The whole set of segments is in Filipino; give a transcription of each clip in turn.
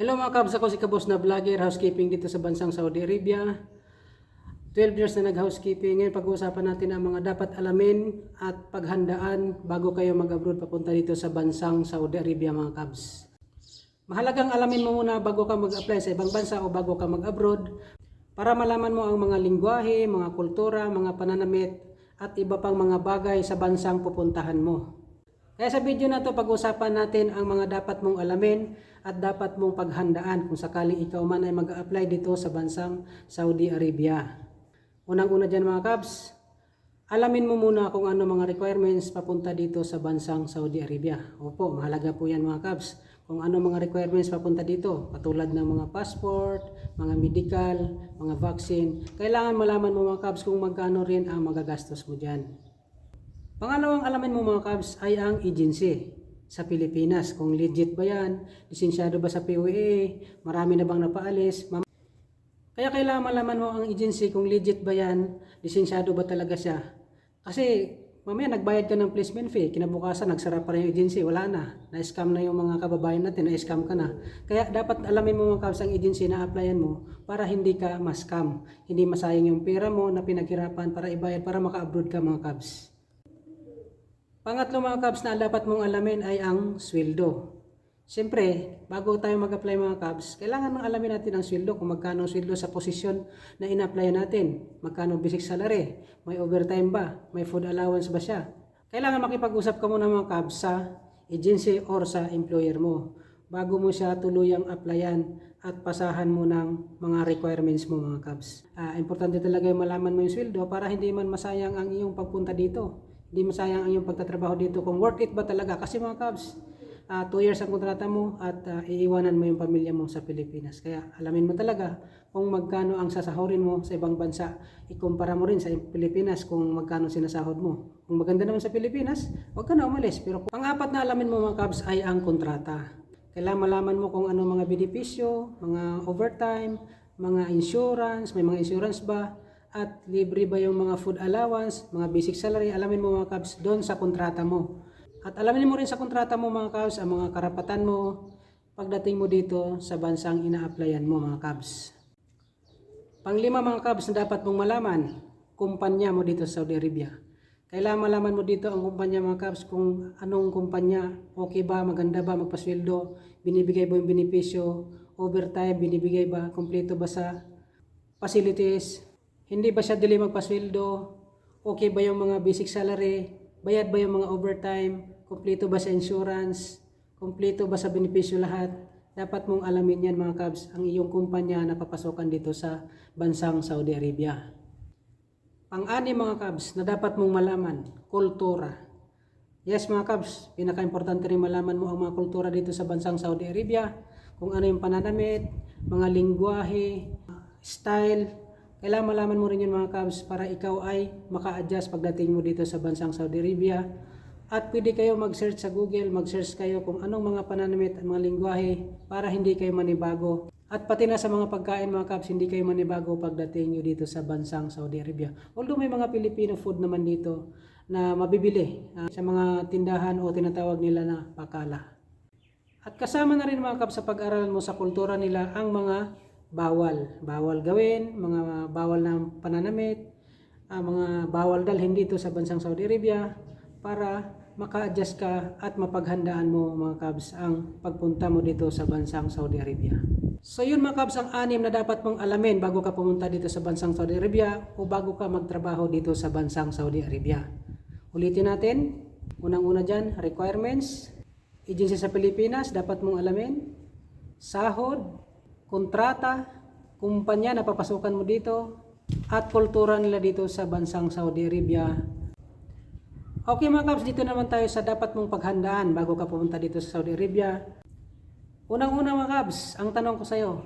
Hello mga kabs, ako si Kabos na vlogger, housekeeping dito sa bansang Saudi Arabia. 12 years na nag-housekeeping. Ngayon pag-uusapan natin ang mga dapat alamin at paghandaan bago kayo mag-abroad papunta dito sa bansang Saudi Arabia mga kabs. Mahalagang alamin mo muna bago ka mag-apply sa ibang bansa o bago ka mag-abroad para malaman mo ang mga lingwahe, mga kultura, mga pananamit at iba pang mga bagay sa bansang pupuntahan mo. Kaya sa video na to pag-usapan natin ang mga dapat mong alamin at dapat mong paghandaan kung sakaling ikaw man ay mag-apply dito sa bansang Saudi Arabia. Unang-una dyan mga kabs, alamin mo muna kung ano mga requirements papunta dito sa bansang Saudi Arabia. Opo, mahalaga po yan mga kabs. Kung ano mga requirements papunta dito, katulad ng mga passport, mga medical, mga vaccine. Kailangan malaman mo mga kabs kung magkano rin ang magagastos mo dyan. Pangalawang alamin mo mga kabs ay ang agency sa Pilipinas. Kung legit ba yan, lisensyado ba sa POA, marami na bang napaalis. Kaya kailangan malaman mo ang agency kung legit ba yan, lisensyado ba talaga siya. Kasi mamaya nagbayad ka ng placement fee, kinabukasan nagsara pa rin yung agency, wala na. Na-scam na yung mga kababayan natin, na-scam ka na. Kaya dapat alamin mo mga kabs ang agency na applyan mo para hindi ka ma-scam. Hindi masayang yung pera mo na pinaghirapan para ibayad para maka-abroad ka mga kabs. Pangatlo mga kabs na dapat mong alamin ay ang sweldo. Siyempre, bago tayo mag-apply mga kabs, kailangan mang alamin natin ang sweldo, kung magkano ang sweldo sa posisyon na in-apply natin, magkano basic salary, may overtime ba, may food allowance ba siya. Kailangan makipag-usap ka muna mga kabs sa agency or sa employer mo bago mo siya tuluyang applyan at pasahan mo ng mga requirements mo mga kabs. Ah, importante talaga yung malaman mo yung sweldo para hindi man masayang ang iyong pagpunta dito. Hindi masayang ang iyong pagtatrabaho dito kung worth it ba talaga. Kasi mga kabs, 2 years ang kontrata mo at ah, iiwanan mo yung pamilya mo sa Pilipinas. Kaya alamin mo talaga kung magkano ang sasahurin mo sa ibang bansa. Ikumpara mo rin sa Pilipinas kung magkano sinasahod mo. Kung maganda naman sa Pilipinas, huwag ka na umalis. Pero pang-apat na alamin mo mga kabs ay ang kontrata. Kailangan malaman mo kung ano mga benepisyo, mga overtime, mga insurance, may mga insurance ba, at libre ba yung mga food allowance, mga basic salary, alamin mo mga kabs doon sa kontrata mo. At alamin mo rin sa kontrata mo mga kabs ang mga karapatan mo pagdating mo dito sa bansang ina-applyan mo mga kabs. Panglima mga kabs na dapat mong malaman, kumpanya mo dito sa Saudi Arabia. Kailangan malaman mo dito ang kumpanya mga kabs kung anong kumpanya, okay ba, maganda ba, magpasweldo, binibigay ba yung benepisyo, overtime, binibigay ba, kompleto ba sa facilities, hindi ba siya dili magpasweldo, okay ba yung mga basic salary, bayad ba yung mga overtime, kompleto ba sa insurance, kompleto ba sa benepisyo lahat, dapat mong alamin yan mga kabs ang iyong kumpanya na papasokan dito sa bansang Saudi Arabia. Pang-ani mga kabs na dapat mong malaman, kultura. Yes mga kabs, pinaka-importante rin malaman mo ang mga kultura dito sa bansang Saudi Arabia, kung ano yung pananamit, mga lingwahe, style, kailangan malaman mo rin yun mga kabs para ikaw ay maka-adjust pagdating mo dito sa bansang Saudi Arabia. At pwede kayo mag-search sa Google, mag-search kayo kung anong mga pananamit at mga lingwahe para hindi kayo manibago. At pati na sa mga pagkain mga kabs, hindi kayo manibago pagdating nyo dito sa bansang Saudi Arabia. Although may mga Filipino food naman dito na mabibili ah, sa mga tindahan o tinatawag nila na pakala. At kasama na rin mga kabs sa pag-aralan mo sa kultura nila ang mga bawal. Bawal gawin, mga bawal na pananamit, ah, mga bawal dalhin dito sa bansang Saudi Arabia para maka-adjust ka at mapaghandaan mo mga kabs ang pagpunta mo dito sa bansang Saudi Arabia. So yun mga kabs ang anim na dapat mong alamin bago ka pumunta dito sa bansang Saudi Arabia o bago ka magtrabaho dito sa bansang Saudi Arabia. Ulitin natin, unang-una dyan, requirements, agency sa Pilipinas, dapat mong alamin, sahod, kontrata, kumpanya na papasukan mo dito, at kultura nila dito sa bansang Saudi Arabia. Okay mga kabs, dito naman tayo sa dapat mong paghandaan bago ka pumunta dito sa Saudi Arabia. Unang-una mga kabs, ang tanong ko sa iyo,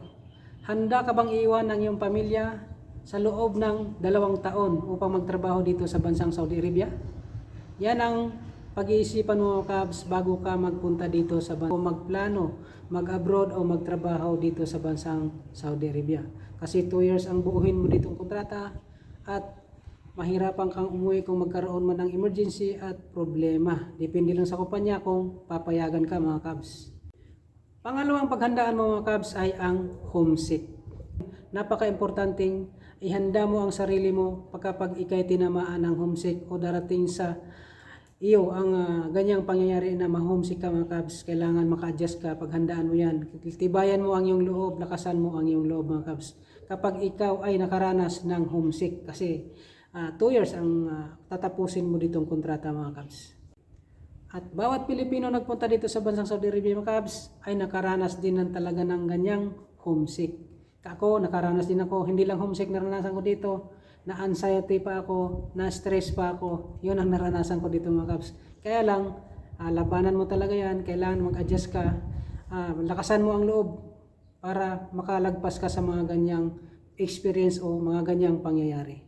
handa ka bang iiwan ng iyong pamilya sa loob ng dalawang taon upang magtrabaho dito sa bansang Saudi Arabia? Yan ang pag-iisipan mo kabs bago ka magpunta dito sa bansang magplano, mag-abroad o magtrabaho dito sa bansang Saudi Arabia. Kasi 2 years ang buuhin mo ditong kontrata at mahirapan kang umuwi kung magkaroon man ng emergency at problema. Depende lang sa kumpanya kung papayagan ka mga kabs. Pangalawang paghandaan mo mga Cubs ay ang homesick. Napaka-importanting ihanda mo ang sarili mo pagkapag ikay tinamaan ng homesick o darating sa iyo ang ah, ganyang pangyayari na ma-homesick ka mga Cubs. Kailangan maka-adjust ka paghandaan mo yan. Tibayan mo ang iyong loob, lakasan mo ang iyong loob mga Cubs. Kapag ikaw ay nakaranas ng homesick kasi 2 years ang ah, tatapusin mo ditong kontrata mga Cubs. At bawat Pilipino nagpunta dito sa bansang Saudi Arabia mga Cubs ay nakaranas din ng talaga ng ganyang homesick. Ako, nakaranas din ako. Hindi lang homesick naranasan ko dito. Na-anxiety pa ako, na-stress pa ako. Yun ang naranasan ko dito mga Cubs. Kaya lang, ah, labanan mo talaga yan. Kailangan mag-adjust ka. Ah, lakasan mo ang loob para makalagpas ka sa mga ganyang experience o mga ganyang pangyayari.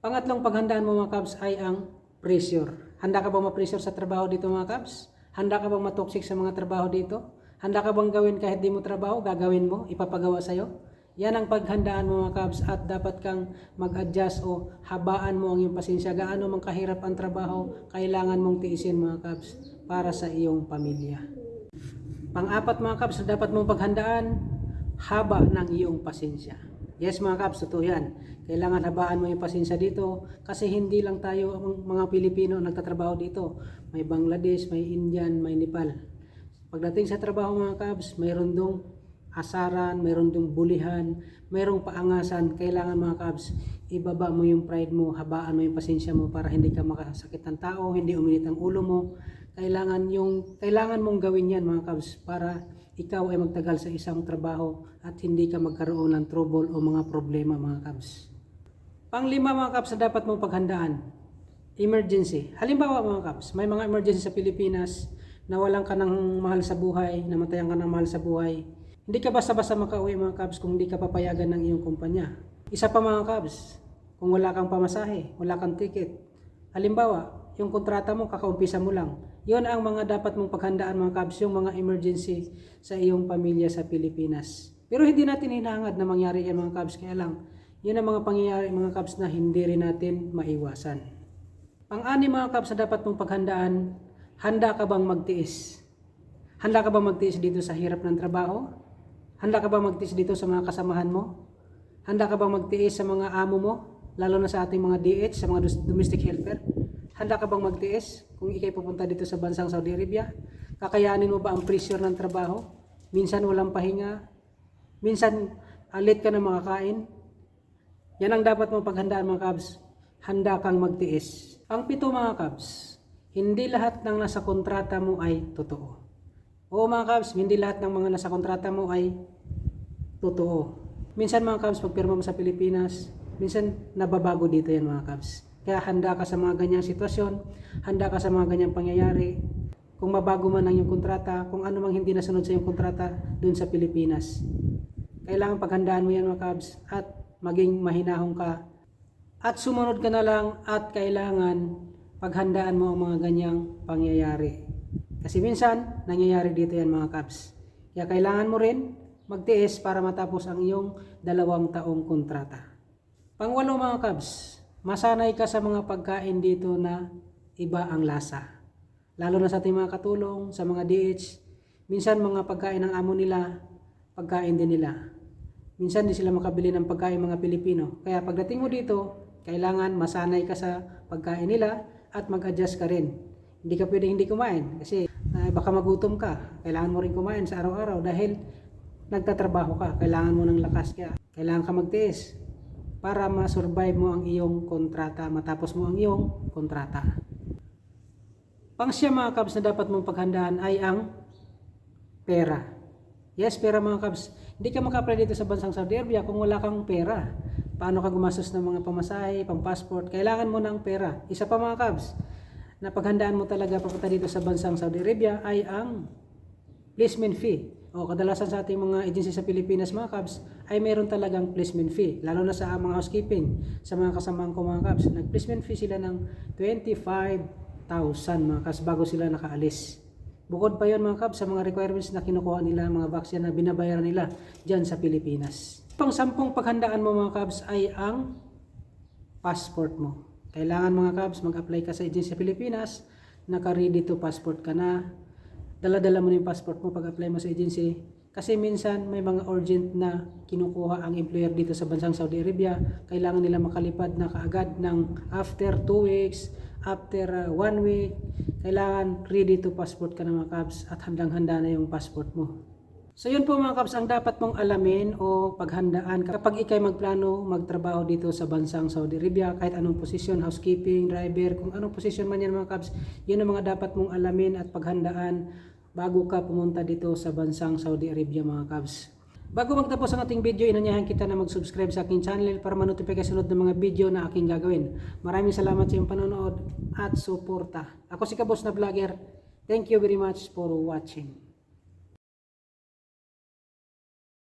Pangatlong paghandaan mo mga Cubs ay ang pressure. Handa ka bang ma-pressure sa trabaho dito mga Cubs? Handa ka bang matoxic sa mga trabaho dito? Handa ka bang gawin kahit di mo trabaho, gagawin mo, ipapagawa sa'yo? Yan ang paghandaan mo mga Cubs at dapat kang mag-adjust o habaan mo ang iyong pasensya. Gaano man kahirap ang trabaho, kailangan mong tiisin mga Cubs para sa iyong pamilya. Pang-apat mga Cubs na dapat mong paghandaan, haba ng iyong pasensya. Yes mga Cubs, totoo yan. Kailangan habaan mo yung pasensya dito kasi hindi lang tayo mga Pilipino nagtatrabaho dito. May Bangladesh, may Indian, may Nepal. Pagdating sa trabaho mga Cubs, mayroon dong asaran, mayroon dong bulihan, mayroong paangasan. Kailangan mga Cubs, ibaba mo yung pride mo, habaan mo yung pasensya mo para hindi ka makasakit ng tao, hindi uminit ang ulo mo. Kailangan yung kailangan mong gawin yan mga Cubs para ikaw ay magtagal sa isang trabaho at hindi ka magkaroon ng trouble o mga problema mga Cubs. Panglima mga Cubs na dapat mong paghandaan, emergency. Halimbawa mga Cubs, may mga emergency sa Pilipinas, nawalan ka ng mahal sa buhay, namatayan ka ng mahal sa buhay. Hindi ka basta-basta makauwi mga Cubs kung hindi ka papayagan ng iyong kumpanya. Isa pa mga Cubs, kung wala kang pamasahe, wala kang ticket. Halimbawa, yung kontrata mo, kakaumpisa mo lang. Yon ang mga dapat mong paghandaan mga Cubs, yung mga emergency sa iyong pamilya sa Pilipinas. Pero hindi natin hinahangad na mangyari yan mga Cubs, kaya lang, yun ang mga pangyayari mga Cubs na hindi rin natin maiwasan. Pang-ani mga Cubs na dapat mong paghandaan, handa ka bang magtiis? Handa ka bang magtiis dito sa hirap ng trabaho? Handa ka bang magtiis dito sa mga kasamahan mo? Handa ka bang magtiis sa mga amo mo? Lalo na sa ating mga DH, sa mga domestic helper? Handa ka bang magtiis kung ikay pupunta dito sa bansang Saudi Arabia? Kakayanin mo ba ang pressure ng trabaho? Minsan walang pahinga? Minsan uh, ka na makakain? Yan ang dapat mong paghandaan mga Cubs. Handa kang magtiis. Ang pito mga Cubs, hindi lahat ng nasa kontrata mo ay totoo. Oo mga Cubs, hindi lahat ng mga nasa kontrata mo ay totoo. Minsan mga Cubs, pag pirma mo sa Pilipinas, minsan nababago dito yan mga Cubs. Kaya handa ka sa mga ganyang sitwasyon, handa ka sa mga ganyang pangyayari. Kung mabago man ang iyong kontrata, kung ano mang hindi nasunod sa iyong kontrata dun sa Pilipinas. Kailangan paghandaan mo yan mga Cubs at maging mahinahong ka. At sumunod ka na lang at kailangan paghandaan mo ang mga ganyang pangyayari. Kasi minsan, nangyayari dito yan mga Cubs. Kaya kailangan mo rin magtiis para matapos ang iyong dalawang taong kontrata. Pangwalo mga Cubs, masanay ka sa mga pagkain dito na iba ang lasa. Lalo na sa ating mga katulong, sa mga DH, minsan mga pagkain ng amo nila, pagkain din nila. Minsan di sila makabili ng pagkain mga Pilipino. Kaya pagdating mo dito, kailangan masanay ka sa pagkain nila at mag-adjust ka rin. Hindi ka pwedeng hindi kumain kasi ah, baka magutom ka. Kailangan mo rin kumain sa araw-araw dahil nagtatrabaho ka. Kailangan mo ng lakas kaya kailangan ka magtiis para ma-survive mo ang iyong kontrata, matapos mo ang iyong kontrata. Pang siya mga Cubs na dapat mong paghandaan ay ang pera. Yes, pera mga Cubs. Hindi ka maka-apply dito sa bansang Saudi Arabia kung wala kang pera. Paano ka gumastos ng mga pamasahe, pang passport? Kailangan mo ng pera. Isa pa mga Cubs, na paghandaan mo talaga papunta dito sa bansang Saudi Arabia ay ang placement fee. O kadalasan sa ating mga agency sa Pilipinas mga Cubs ay mayroon talagang placement fee. Lalo na sa mga housekeeping, sa mga kasamahan ko mga Cubs. Nag-placement fee sila ng 25,000 mga Cubs bago sila nakaalis. Bukod pa yon mga Cubs sa mga requirements na kinukuha nila, mga vaccine na binabayaran nila dyan sa Pilipinas. Pang sampung paghandaan mo mga Cubs ay ang passport mo. Kailangan mga Cubs mag-apply ka sa agency sa Pilipinas, naka-ready to passport ka na, dala-dala mo na yung passport mo pag apply mo sa agency. Kasi minsan may mga urgent na kinukuha ang employer dito sa bansang Saudi Arabia. Kailangan nila makalipad na kaagad ng after 2 weeks, after 1 week. Kailangan ready to passport ka na mga kabs at handang-handa na yung passport mo. So yun po mga kabs ang dapat mong alamin o paghandaan kapag ikay magplano magtrabaho dito sa bansang Saudi Arabia kahit anong posisyon, housekeeping, driver, kung anong posisyon man yan mga kabs, yun ang mga dapat mong alamin at paghandaan bago ka pumunta dito sa bansang Saudi Arabia mga kabs. Bago magtapos ang ating video, inanyahan kita na mag-subscribe sa aking channel para manotify ka sunod ng mga video na aking gagawin. Maraming salamat sa iyong panonood at suporta. Ako si Kabos na Vlogger. Thank you very much for watching.